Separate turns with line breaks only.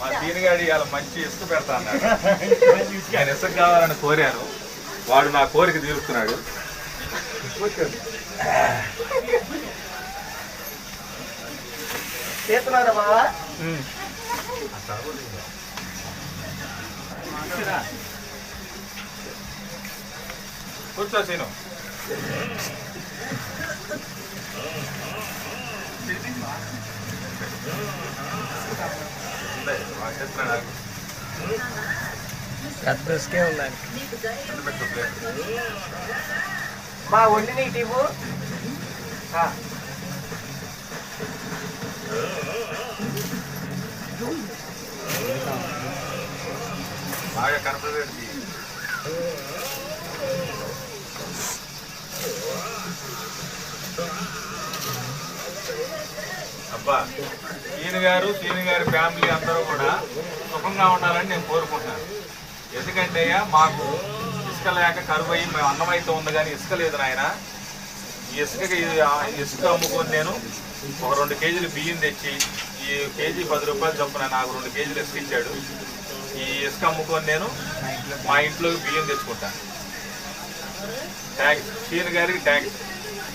మా దీనిగాడి ఇవాళ మంచి ఇసుక పెడతా అన్నాడు. నేను ఇసుక కావాలని కోరాను. వాడు నా కోరిక తీరుస్తున్నాడు. కూర్చో సీను ఉందే, వాడు చెప్తున్నాడు నాకు.
పెద్ద ఇసుకే ఉందండి
ఎంత పెట్టు ప్లేట్.
మా వండి నీకు
బాగా కనపడేది. అబ్బా సీని గారు సీని గారి ఫ్యామిలీ అందరూ కూడా సుఖంగా ఉండాలని నేను కోరుకుంటున్నాను. ఎందుకంటే మాకు ఇసుక లేక కరువు అయ్యి మేము అన్నం అయితే ఉంది కానీ ఇసుక లేదు నాయన. ఈ ఇసుకకి ఇసుక అమ్ముకొని నేను ఒక రెండు కేజీలు బియ్యం తెచ్చి ఈ కేజీ పది రూపాయలు చొప్పున నాకు రెండు కేజీలు ఇసుక ఇచ్చాడు. ఈ ఇసుక అమ్ముకొని నేను మా ఇంట్లోకి బియ్యం తెచ్చుకుంటాను థ్యాంక్స్ సీని గారికి థ్యాంక్స్